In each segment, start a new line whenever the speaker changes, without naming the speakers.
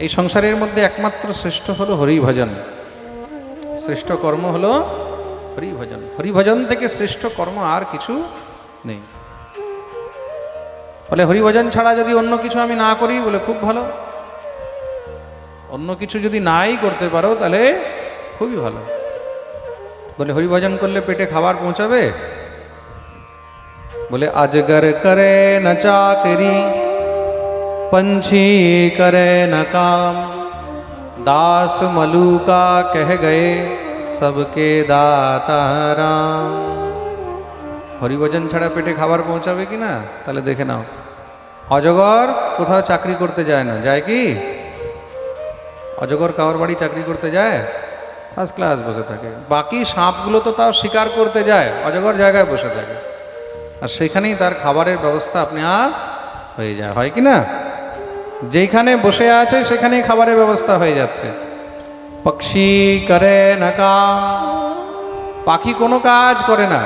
এই সংসারের মধ্যে একমাত্র শ্রেষ্ঠ হলো হরিভজন। শ্রেষ্ঠ কর্ম হলো হরিভজন। হরিভজন থেকে শ্রেষ্ঠ কর্ম আর কিছু নেই। বলে হরিভজন ছাড়া যদি অন্য কিছু আমি না করি বলে খুব ভালো। অন্য কিছু যদি নাই করতে পারো তাহলে খুবই ভালো। বলে হরিভজন করলে পেটে খাবার পৌঁছাবে? বলে আজগর করে না চাকরি पंछी करे न काम दास मलूका कह गए सबके दाता राम হরিভজন ছাড়া পেটে খাবার পৌঁছাবে কি না তাহলে দেখে নাও অজগর কোথাও চাকরি করতে যায় না যায় কি অজগর কাওয়ার বাড়ি চাকরি করতে যায় ফার্স্ট ক্লাস বসে থাকে বাকি সাপগুলো তো তাও শিকার করতে যায় অজগর জায়গায় বসে থাকে আর সেখানেই তার খাবারের ব্যবস্থা আপনি আর হয়ে যায় হয় কি না যেখানে বসে আছে, সেখানেই খাবারের ব্যবস্থা হয়ে যাচ্ছে। পক্ষী করে না কাম, পাখি কোনো কাজ করে না,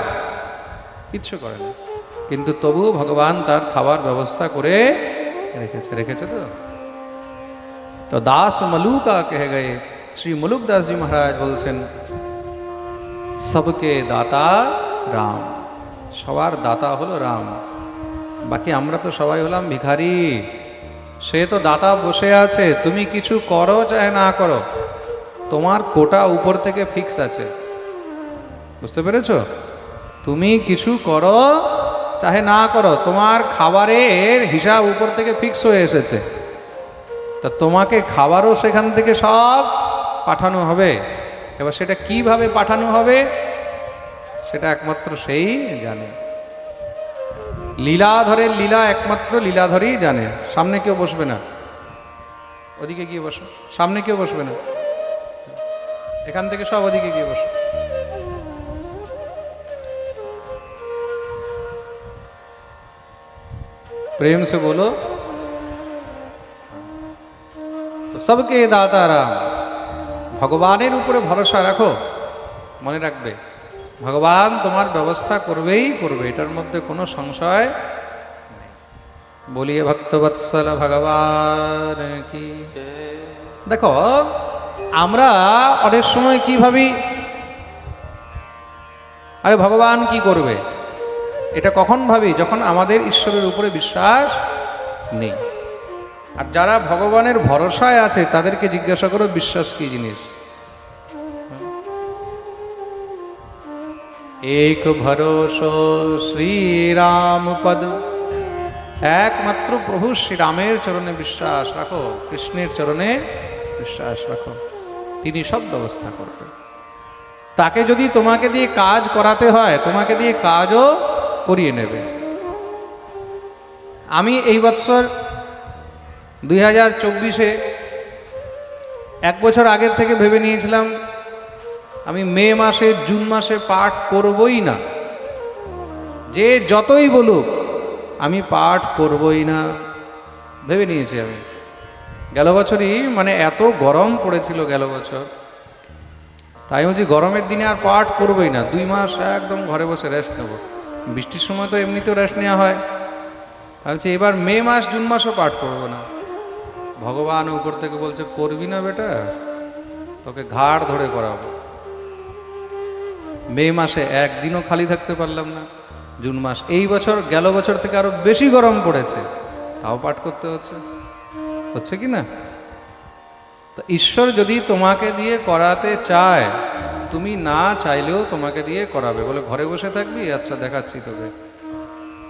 কিচ্ছু করে না। কিন্তু তবু ভগবান তার খাবার ব্যবস্থা করে রেখেছে রেখেছে তো? তো দাস মলুকা কহে গয়ে, শ্রী মুলুক দাসজি মহারাজ বলছেন, সবকে দাতা রাম, সবার দাতা হলো রাম, বাকি আমরা তো সবাই হলাম ভিখারি। সে তো দাতা বসে আছে, তুমি কিছু করো চাহে না করো। তোমার কোটা উপর থেকে ফিক্স আছে। বুঝতে পেরেছ? তুমি কিছু করো চাহে না করো, তোমার খাবারের হিসাব উপর থেকে ফিক্স হয়ে এসেছে। তা তোমাকে খাবারও সেখান থেকে সব পাঠানো হবে। এবার সেটা কীভাবে পাঠানো হবে, সেটা একমাত্র সেই জানে। লীলাধরের লীলা একমাত্র লীলাধরই জানে সামনে কেউ বসবে না ওদিকে গিয়ে বসো সামনে কেউ বসবে না এখান থেকে সব ওদিকে গিয়ে বসো प्रेम से बोलो তো সবকে দাতা রাম ভগবানের উপরে ভরসা রাখো মনে রাখবে ভগবান তোমার ব্যবস্থা করবেই করবে, এটার মধ্যে কোনো সংশয়। বলিয়ে ভক্তবৎসল ভগবান কি দেখো, আমরা অনেক সময় কি ভাবি, আরে ভগবান কি করবে? এটা কখন ভাবি? যখন আমাদের ঈশ্বরের উপরে বিশ্বাস নেই। আর যারা ভগবানের ভরসায় আছে, তাদেরকে জিজ্ঞাসা করো, বিশ্বাস কি জিনিস? এক ভরস শ্রীরাম পদ। একমাত্র প্রভু শ্রীরামের চরণে বিশ্বাস রাখো, কৃষ্ণের চরণে বিশ্বাস রাখো। তিনি সব ব্যবস্থা করবেন। তাকে যদি তোমাকে দিয়ে কাজ করাতে হয়, তোমাকে দিয়ে কাজও করিয়ে নেবে। আমি এই বছর দুই হাজার চব্বিশে এক বছর আগের থেকে ভেবে নিয়েছিলাম আমি মে মাসে, জুন মাসে পাঠ করবই না। যে যতই বলুক, আমি পাঠ করবই না। ভেবে নিয়েছি আমি। গেল বছরই মানে এত গরম পড়েছিল গেল বছর। তাই বলছি, গরমের দিনে আর পাঠ করবই না। দুই মাস একদম ঘরে বসে রেস্ট নেব। বৃষ্টির সময় তো এমনিতেও রেস্ট নেওয়া হয়। বলছি, এবার মে মাস, জুন মাসও পাঠ করব না। ভগবান উপর থেকে বলছে, করবি না বেটা, তোকে ঘাড় ধরে করাবো। মে মাসে একদিনও খালি থাকতে পারলাম না। জুন মাস এই বছর, গেল বছর থেকে আরও বেশি গরম পড়েছে। তাও পাঠ করতে হচ্ছে। হচ্ছে কি না? তো ঈশ্বর যদি তোমাকে দিয়ে করাতে চায়, তুমি না চাইলেও তোমাকে দিয়ে করাবে। বলে ঘরে বসে থাকবি? আচ্ছা দেখাচ্ছি তোকে।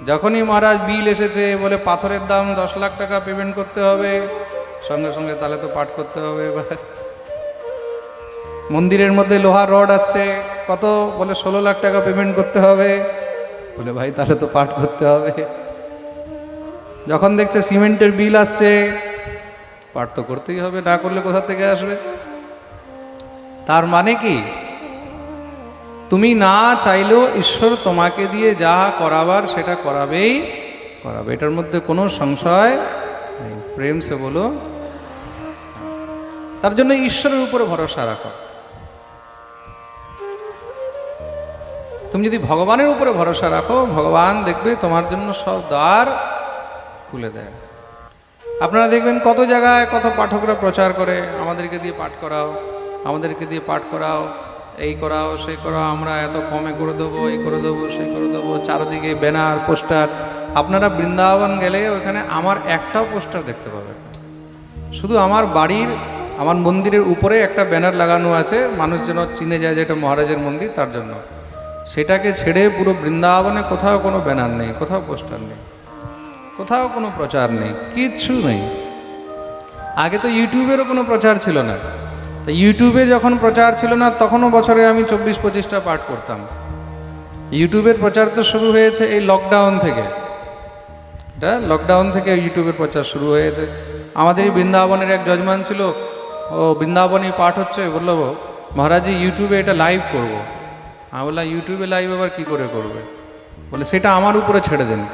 যখনই মহারাজ বিল এসেছে, বলে পাথরের দাম দশ লাখ টাকা পেমেন্ট করতে হবে, সঙ্গে সঙ্গে তাহলে তো পাঠ করতে হবে এবার। মন্দিরের মধ্যে লোহার রড আসছে। কত? বলে ষোলো লাখ টাকা পেমেন্ট করতে হবে। বলে ভাই, তাহলে তো পাঠ করতে হবে। যখন দেখছে সিমেন্টের বিল আসছে, পাঠ তো করতেই হবে, না করলে কোথা থেকে আসবে? তার মানে কি? তুমি না চাইলেও ঈশ্বর তোমাকে দিয়ে যা করাবার সেটা করাবেই করাবে। এটার মধ্যে কোনো সংশয় প্রেম সে বলো। তার জন্য ঈশ্বরের উপরে ভরসা রাখো। তুমি যদি ভগবানের উপরে ভরসা রাখো, ভগবান দেখবে তোমার জন্য সব দ্বার খুলে দেয়। আপনারা দেখবেন কত জায়গায় কত পাঠকরা প্রচার করে, আমাদেরকে দিয়ে পাঠ করাও, আমাদেরকে দিয়ে পাঠ করাও, এই করাও, সেই করাও, আমরা এত কমে করে দেবো, এই করে দেবো, সেই করে দেবো, চারদিকে ব্যানার, পোস্টার। আপনারা বৃন্দাবন গেলে ওখানে আমার একটাও পোস্টার দেখতে পাবেন। শুধু আমার বাড়ির, আমার মন্দিরের উপরে একটা ব্যানার লাগানো আছে, মানুষ যেন চিনে যায় যে এটা মহারাজের মন্দির, তার জন্য। সেটাকে ছেড়ে পুরো বৃন্দাবনে কোথাও কোনো ব্যানার নেই, কোথাও পোস্টার নেই, কোথাও কোনো প্রচার নেই, কিচ্ছু নেই। আগে তো ইউটিউবেরও কোনো প্রচার ছিল না। ইউটিউবে যখন প্রচার ছিল না, তখনও বছরে আমি চব্বিশ পঁচিশটা পাঠ করতাম। ইউটিউবের প্রচার তো শুরু হয়েছে এই লকডাউন থেকে। এটা লকডাউন থেকে ইউটিউবের প্রচার শুরু হয়েছে। আমাদের বৃন্দাবনের এক যজমান ছিল, ও বৃন্দাবনে পাঠ হচ্ছে, বলল মহারাজি ইউটিউবে এটা লাইভ করব। আমি বললাম ইউটিউবে লাইভ আবার কী করে করবে? বলে, সেটা আমার উপরে ছেড়ে দেন।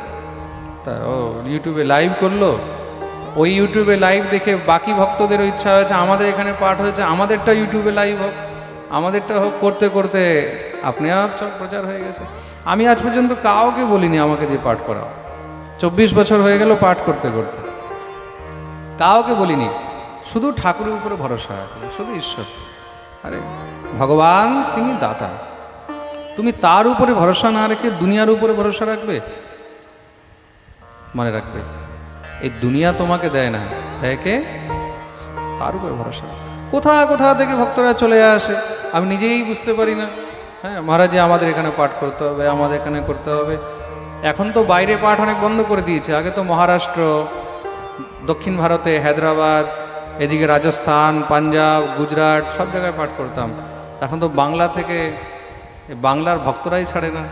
তা, ও, ইউটিউবে লাইভ করল। ওই ইউটিউবে লাইভ দেখে বাকি ভক্তদেরও ইচ্ছা হয়েছে, আমাদের এখানে পাঠ হয়েছে, আমাদেরটা ইউটিউবে লাইভ হোক, আমাদেরটা হোক, করতে করতে আপনি আপ সব প্রচার হয়ে গেছে। আমি আজ পর্যন্ত কাউকে বলিনি আমাকে দিয়ে পাঠ করাও। চব্বিশ বছর হয়ে গেল পাঠ করতে করতে। কাউকে বলিনি, শুধু ঠাকুরের উপরে ভরসা শুধু ঈশ্বর। আরে, ভগবান তিনি দাতা। তুমি তার উপরে ভরসা না রেখে দুনিয়ার উপরে ভরসা রাখবে? মনে রাখবে। এই দুনিয়া তোমাকে দেয় না, দেয় কে? তার উপরে ভরসা কোথা কোথা থেকে ভক্তরা চলে আসে? আমি নিজেই বুঝতে পারি না। হ্যাঁ মহারাজ, আমাদের এখানে পাঠ করতে হবে, আমাদের এখানে করতে হবে। এখন তো বাইরে পাঠ অনেক বন্ধ করে দিয়েছে। আগে তো মহারাষ্ট্র, দক্ষিণ ভারতে হায়দ্রাবাদ, এদিকে রাজস্থান, পাঞ্জাব, গুজরাট সব জায়গায় পাঠ করতাম। এখন তো বাংলা থেকে বাংলার ভক্তরাই ছাড়ে না।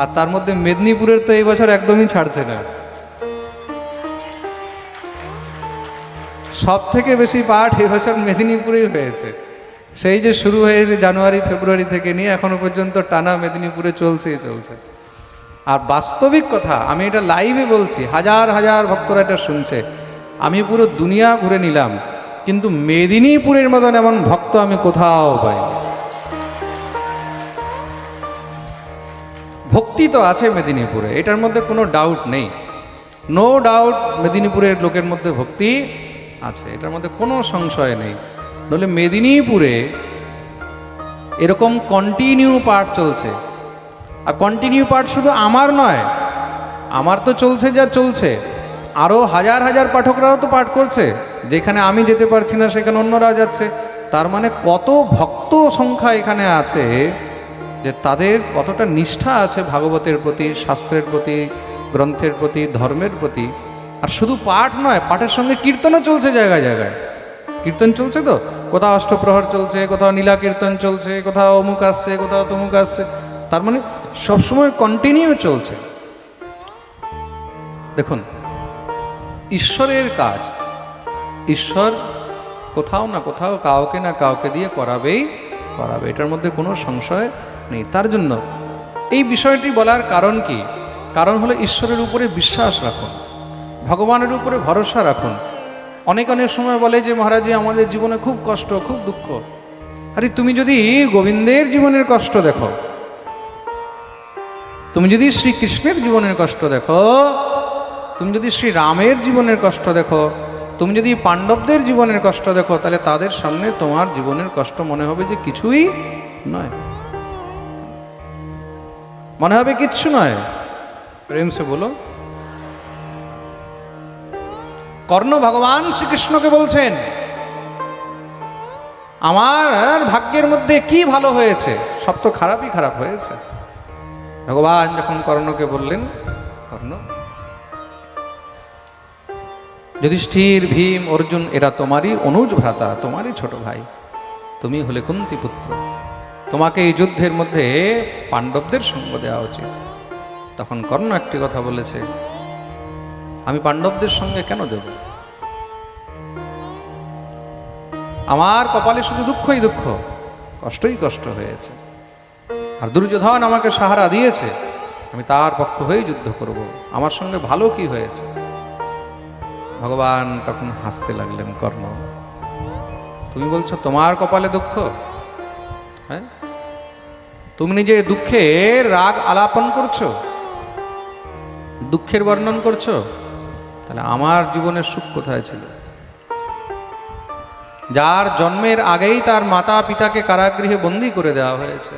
আর তার মধ্যে মেদিনীপুরের তো এই বছর একদমই ছাড়ছে না। সব থেকে বেশি পাঠ এবছর মেদিনীপুরেই হয়েছে। সেই যে শুরু হয়েছে জানুয়ারি, ফেব্রুয়ারি থেকে নিয়ে এখনও পর্যন্ত টানা মেদিনীপুরে চলছেই চলছে। আর বাস্তবিক কথা, আমি এটা লাইভে বলছি, হাজার হাজার ভক্তরা এটা শুনছে। আমি পুরো দুনিয়া ঘুরে নিলাম, কিন্তু মেদিনীপুরের মতন এমন ভক্ত আমি কোথাও পাইনি। ভক্তি তো আছে মেদিনীপুরে, এটার মধ্যে কোনো ডাউট নেই। নো ডাউট মেদিনীপুরের লোকের মধ্যে ভক্তি আছে, এটার মধ্যে কোনো সংশয় নেই। নইলে মেদিনীপুরে এরকম কন্টিনিউ পাঠ চলছে। আর কন্টিনিউ পাঠ শুধু আমার নয়, আমার তো চলছে যা চলছে। আরও হাজার হাজার পাঠকরাও তো পাঠ করছে, যেখানে আমি যেতে পারছি না সেখানে অন্যরা যাচ্ছে। তার মানে কত ভক্ত সংখ্যা এখানে আছে যে তাদের কতটা নিষ্ঠা আছে ভাগবতের প্রতি, শাস্ত্রের প্রতি, গ্রন্থের প্রতি, ধর্মের প্রতি। আর শুধু পাঠ নয়, পাঠের সঙ্গে কীর্তনও চলছে জায়গায় জায়গায়। কীর্তন চলছে তো? কোথাও অষ্টপ্রহর চলছে, কোথাও নীলা কীর্তন চলছে, কোথাও অমুক আসছে, কোথাও তমুক আসছে। তার মানে সবসময় কন্টিনিউ চলছে। দেখুন, ঈশ্বরের কাজ, ঈশ্বর কোথাও না কোথাও কাউকে না কাউকে দিয়ে করাবেই করাবে। এটার মধ্যে কোনো সংশয় নেই তার জন্য। এই বিষয়টি বলার কারণ কি? কারণ হলো ঈশ্বরের উপরে বিশ্বাস রাখুন, ভগবানের উপরে ভরসা রাখুন। অনেক অনেক সময় বলে যে, মহারাজি আমাদের জীবনে খুব কষ্ট, খুব দুঃখ। আরে, তুমি যদি গোবিন্দের জীবনের কষ্ট দেখো, তুমি যদি শ্রীকৃষ্ণের জীবনের কষ্ট দেখো, তুমি যদি শ্রী রামের জীবনের কষ্ট দেখো, তুমি যদি পাণ্ডবদের জীবনের কষ্ট দেখো, তাহলে তাদের সামনে তোমার জীবনের কষ্ট মনে হবে যে কিছুই নয়। মনে হবে কিচ্ছু নয়। প্রেম সে বলো। কর্ণ ভগবান শ্রীকৃষ্ণকে বলছেন আমার ভাগ্যের মধ্যে কি ভালো হয়েছে? সব তো খারাপই খারাপ হয়েছে। ভগবান যখন কর্ণকে বললেন কর্ণ যুধিষ্ঠির ভীম অর্জুন এরা তোমারই অনুজ ভ্রাতা তোমারই ছোট ভাই। তুমি হলে কুন্তি পুত্র। তোমাকে এই যুদ্ধের মধ্যে পাণ্ডবদের সঙ্গ দেওয়া উচিত। তখন কর্ণ একটি কথা বলেছে, আমি পাণ্ডবদের সঙ্গে কেন দেব? আমার কপালে শুধু দুঃখই দুঃখ, কষ্টই কষ্ট হয়েছে। আর দুর্যোধন আমাকে সাহারা দিয়েছে, আমি তার পক্ষ হয়েই যুদ্ধ করব। আমার সঙ্গে ভালো কি হয়েছে? ভগবান তখন হাসতে লাগলেন কর্ণ। তুমি বলছো, তোমার কপালে দুঃখ? হ্যাঁ? তুমি নিজের দুঃখের রাগ আলাপন করছ? দুঃখের বর্ণন করছ? তাহলে আমার জীবনের সুখ কোথায় ছিল? যার জন্মের আগেই তার মাতা পিতাকে কারাগৃহে বন্দি করে দেওয়া হয়েছে।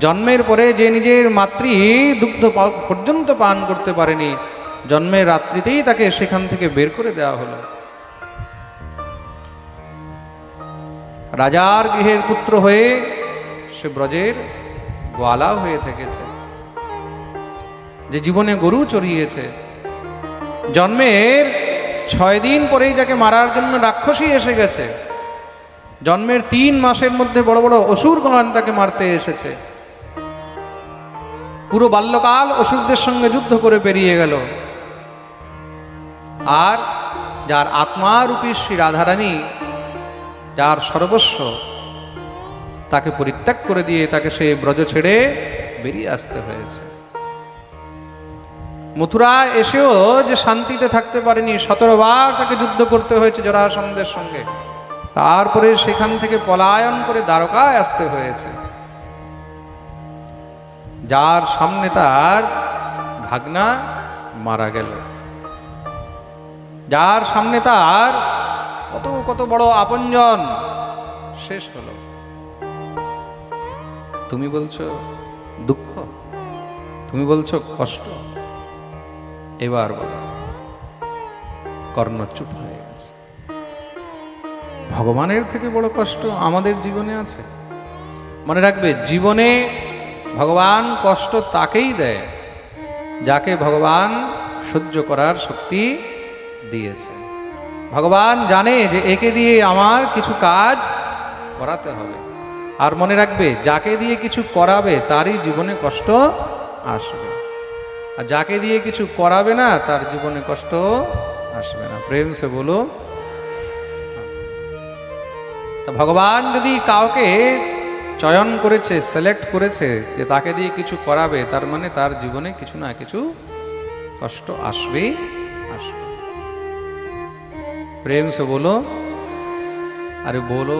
জন্মের পরে যে নিজের মাতৃ দুগ্ধ পর্যন্ত পান করতে পারেনি, জন্মের রাত্রিতেই তাকে সেখান থেকে বের করে দেওয়া হলো। রাজার গৃহের পুত্র হয়ে সে ব্রজের গোয়ালা হয়ে থেকেছে। যে জীবনে গরু চড়িয়েছে, জন্মের ছয় দিন পরেই যাকে মারার জন্য রাক্ষসী এসে গেছে, জন্মের তিন মাসের মধ্যে বড় বড় অসুরগণ তাকে মারতে এসেছে। পুরো বাল্যকাল অসুরদের সঙ্গে যুদ্ধ করে পেরিয়ে গেল। আর যার আত্মারূপী শ্রী রাধারানী, যার সর্বস্ব তাকে পরিত্যাগ করে দিয়ে তাকে সে ব্রজ ছেড়ে বেরিয়ে আসতে হয়েছে। মথুরা এসেও যে শান্তিতে থাকতে পারেনি সতেরো বার তাকে যুদ্ধ করতে হয়েছে জরাসন্ধের সঙ্গে। তারপরে সেখান থেকে পলায়ন করে দ্বারকায় আসতে হয়েছে। যার সামনে তার ভাগনা মারা গেল। যার সামনে তার কত কত বড় আপনজন শেষ হলো। তুমি বলছো দুঃখ? তুমি বলছো কষ্ট? এবার বলো। কর্ণ চুপ হয়ে গেছে। ভগবানের থেকে বড় কষ্ট আমাদের জীবনে আছে। মনে রাখবে, জীবনে ভগবান কষ্ট তাকেই দেয়, যাকে ভগবান সহ্য করার শক্তি দিয়েছে। ভগবান জানে যে একে দিয়ে আমার কিছু কাজ করাতে হবে। আর মনে রাখবে, যাকে দিয়ে কিছু করাবে তারই জীবনে কষ্ট আসবে। আর যাকে দিয়ে কিছু করাবে না, তার জীবনে কষ্ট আসবে না। প্রেম সে বলো। তা ভগবান যদি কাউকে চয়ন করেছে সিলেক্ট করেছে, যে তাকে দিয়ে কিছু করাবে, তার মানে তার জীবনে কিছু না কিছু কষ্ট আসবেই আসবে। প্রেম সে বলো। আরে বলো।